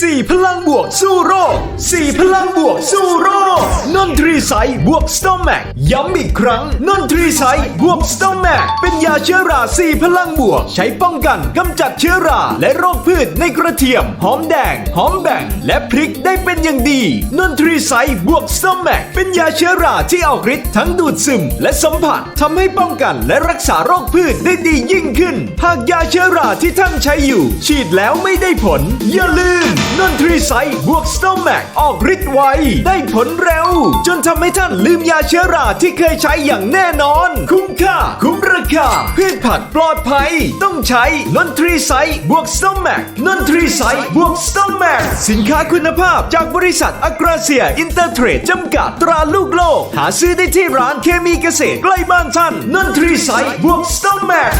สี่พลังบวกสู้โรคสี่พลังบวกสู้โรคนนทรีไซบวกสตอมแมกย้ำอีกครั้งนนทรีไซบวกสตอมแมกเป็นยาเชื้อราสี่พลังบวก ใช้ป้องกันกำจัดเชื้อรา และโรคพืชในกระเทียม หอมแดง หอมแบ่ง และพริกได้เป็นอย่างดีนนทรีไซบวกสตอมแมกเป็นยาเชื้อราที่ออกฤทธิ์ทั้งดูดซึม และสัมผัสทำให้ป้องกันและรักษาโรคพืชได้ดียิ่งขึ้น หากยาเชื้อราที่ท่านใช้อยู่ ฉีดแล้วไม่ได้ผล อย่าลืมนนทรีไซด์บวกสตอมแมกออกฤทธิ์ไว ได้ผลเร็ว จนทำให้ท่านลืมยาเชื้อราที่เคยใช้อย่างแน่นอน คุ้มค่า คุ้มราคาพืชผักปลอดภัย ต้องใช้นนทรีไซด์บวกสตอมแมกนนทรีไซด์บวกสตอมแมกสินค้าคุณภาพจากบริษัทอักราเซียอินเตอร์เทรดจำกัดตราลูกโลก หาซื้อได้ที่ร้านเคมีเกษตรใกล้บ้านท่านนนทรีไซด์บวกสตอมแมก